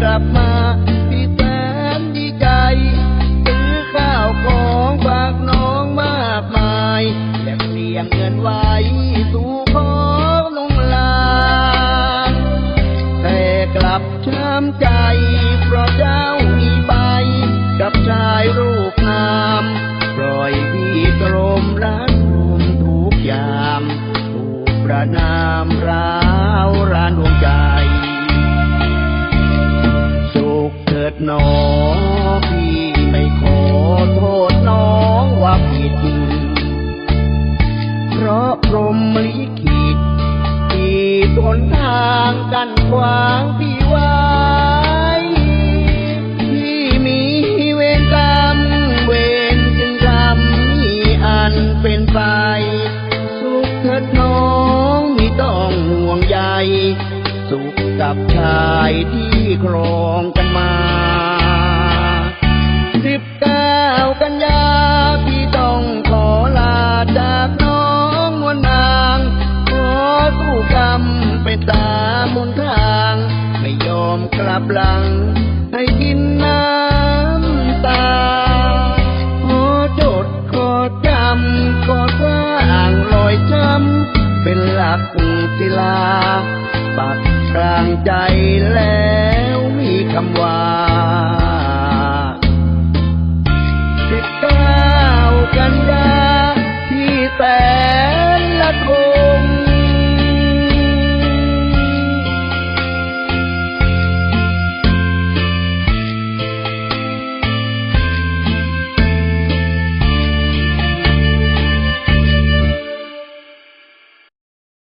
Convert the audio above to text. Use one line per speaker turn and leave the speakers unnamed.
กลับมาพี่แสนดีใจ ซื้อข้าวของฝากน้องมากมายและเตรียมเงินไว้สู่ขอน้องลาแต่กลับช้ำใจเพราะเจ้ามี ขวางพี่ไว้ที่มีเวรกรรม เวรจึงทำมีอันเป็นไป สุขเถิดน้องไม่ต้องห่วงใย สุขกับชายที่ครองกันมา หลัง ให้กินน้ำตาหอจดขอจำขอว่างลอยจำเป็นหลักศิลา ปักกลางใจแล้วมีคำว่าสิบเก้ากันยาที่แสนละโท